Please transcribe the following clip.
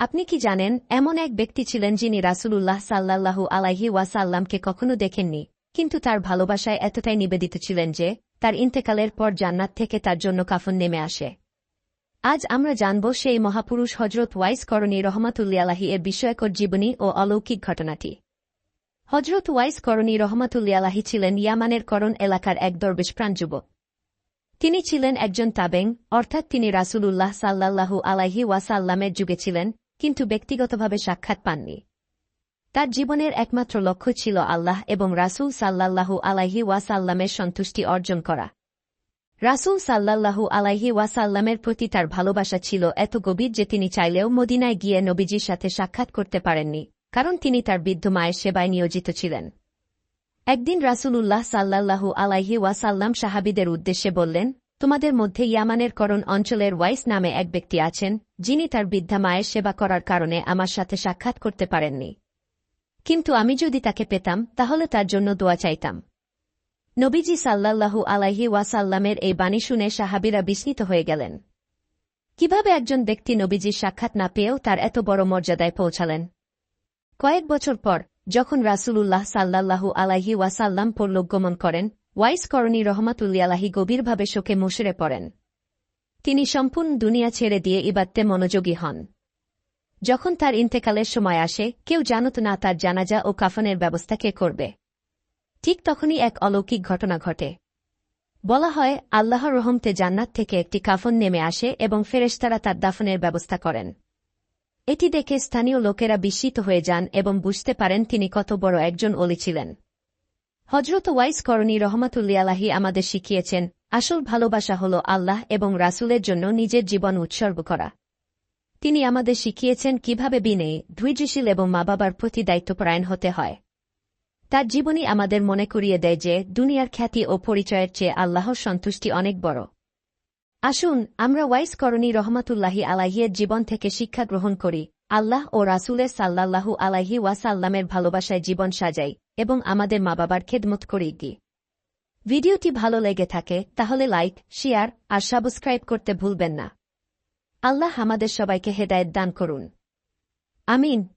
আপনি কি জানেন, এমন এক ব্যক্তি ছিলেন যিনি রাসূলুল্লাহ সাল্লাল্লাহু আলাইহি ওয়াসাল্লামকে কখনো দেখেননি, কিন্তু তার ভালোবাসায় এতটাই নিবেদিত ছিলেন যে, তার ইন্তেকালের পর জান্নাত থেকে তার জন্য কাফন নেমে আসে। আজ আমরা জানব সেই মহাপুরুষ হজরত ওয়াইস করণী রহমাতুল্লিয়ালাহি এর বিষয়কর জীবনী ও অলৌকিক ঘটনাটি। হজরত ওয়াইস করণী রহমাতুল্লিয়ালাহি ছিলেন ইয়ামানের করণ এলাকার এক দরবেশ প্রাণযুবক তিনি ছিলেন একজন তাবেং, অর্থাৎ তিনি রাসূলুল্লাহ সাল্লাল্লাহু আলাইহি ওয়াসাল্লামের যুগে ছিলেন কিন্তু ব্যক্তিগতভাবে সাক্ষাৎ পাননি। তার জীবনের একমাত্র লক্ষ্য ছিল আল্লাহ এবং রাসূল সাল্লাল্লাহু আলাইহি ওয়াসাল্লামের সন্তুষ্টি অর্জন করা। রাসূল সাল্লাল্লাহু আলাইহি ওয়াসাল্লামের প্রতি তার ভালোবাসা ছিল এত গভীর যে তিনি চাইলেও মদিনায় গিয়ে নবীজির সাথে সাক্ষাৎ করতে পারেননি, কারণ তিনি তার বৃদ্ধ মায়ের সেবায় নিয়োজিত ছিলেন। একদিন রাসুল উল্লাহ সাল্লাল্লাহু আলাইহি ওয়াসাল্লাম সাহাবিদের উদ্দেশ্যে বললেন তোমাদের মধ্যে ইয়ামানের করণ অঞ্চলের ওয়াইস নামে এক ব্যক্তি আছেন, যিনি তার বৃদ্ধা মায়ের সেবা করার কারণে আমার সাথে সাক্ষাৎ করতে পারেননি। কিন্তু আমি যদি তাকে পেতাম, তাহলে তার জন্য দোয়া চাইতাম। নবীজি সাল্লাল্লাহু আলাইহি ওয়াসাল্লামের এই বাণী শুনে সাহাবিরা বিস্মিত হয়ে গেলেন। কীভাবে একজন ব্যক্তি নবীজির সাক্ষাৎ না পেয়েও তার এত বড় মর্যাদায় পৌঁছালেন? কয়েক বছর পর, যখন রাসূলুল্লাহ সাল্লাল্লাহু আলাইহি ওয়াসাল্লাম পরলোকগমন করেন ওয়াইস করণী রহমাতুল্লিয়ালাহি গভীরভাবে শোকে মুশরে পড়েন। তিনি সম্পূর্ণ দুনিয়া ছেড়ে দিয়ে ইবাত্তে মনোযোগী হন। যখন তার ইন্তেকালের সময় আসে, কেউ জানত না তার জানাজা ও কাফনের ব্যবস্থা কে করবে। ঠিক তখনই এক অলৌকিক ঘটনা ঘটে। বলা হয়, আল্লাহর রহমতে জান্নাত থেকে একটি কাফন নেমে আসে এবং ফেরেশতারা তার দাফনের ব্যবস্থা করেন। এটি দেখে স্থানীয় লোকেরা বিস্মিত হয়ে যান এবং বুঝতে পারেন তিনি কত বড় একজন অলি ছিলেন। হজরত ওয়াইস করণী রহমাতুল্লিয়ালাহি আমাদের শিখিয়েছেন, আসল ভালোবাসা হল আল্লাহ এবং রাসুলের জন্য নিজের জীবন উৎসর্গ করা। তিনি আমাদের শিখিয়েছেন কীভাবে বিনে ধৈর্যশীল এবং মা বাবার প্রতি দায়িত্বপরায়ণ হতে হয়। তার জীবনী আমাদের মনে করিয়ে দেয় যে, দুনিয়ার খ্যাতি ও পরিচয়ের চেয়ে আল্লাহর সন্তুষ্টি অনেক বড়। আসুন আমরা ওয়াইস করণী রহমাতুল্লাহি আলাহিয়ের জীবন থেকে শিক্ষা গ্রহণ করি। আল্লাহ ও রাসুলের সাল্লাল্লাহু আলাহি ওয়াসাল্লামের ভালোবাসায় জীবন সাজাই এবং আমাদের মা বাবার খেদমত করি গি ভিডিওটি ভালো লেগে থাকে তাহলে লাইক, শেয়ার আর সাবস্ক্রাইব করতে ভুলবেন না। আল্লাহ আমাদের সবাইকে হেদায়ত দান করুন। আমিন।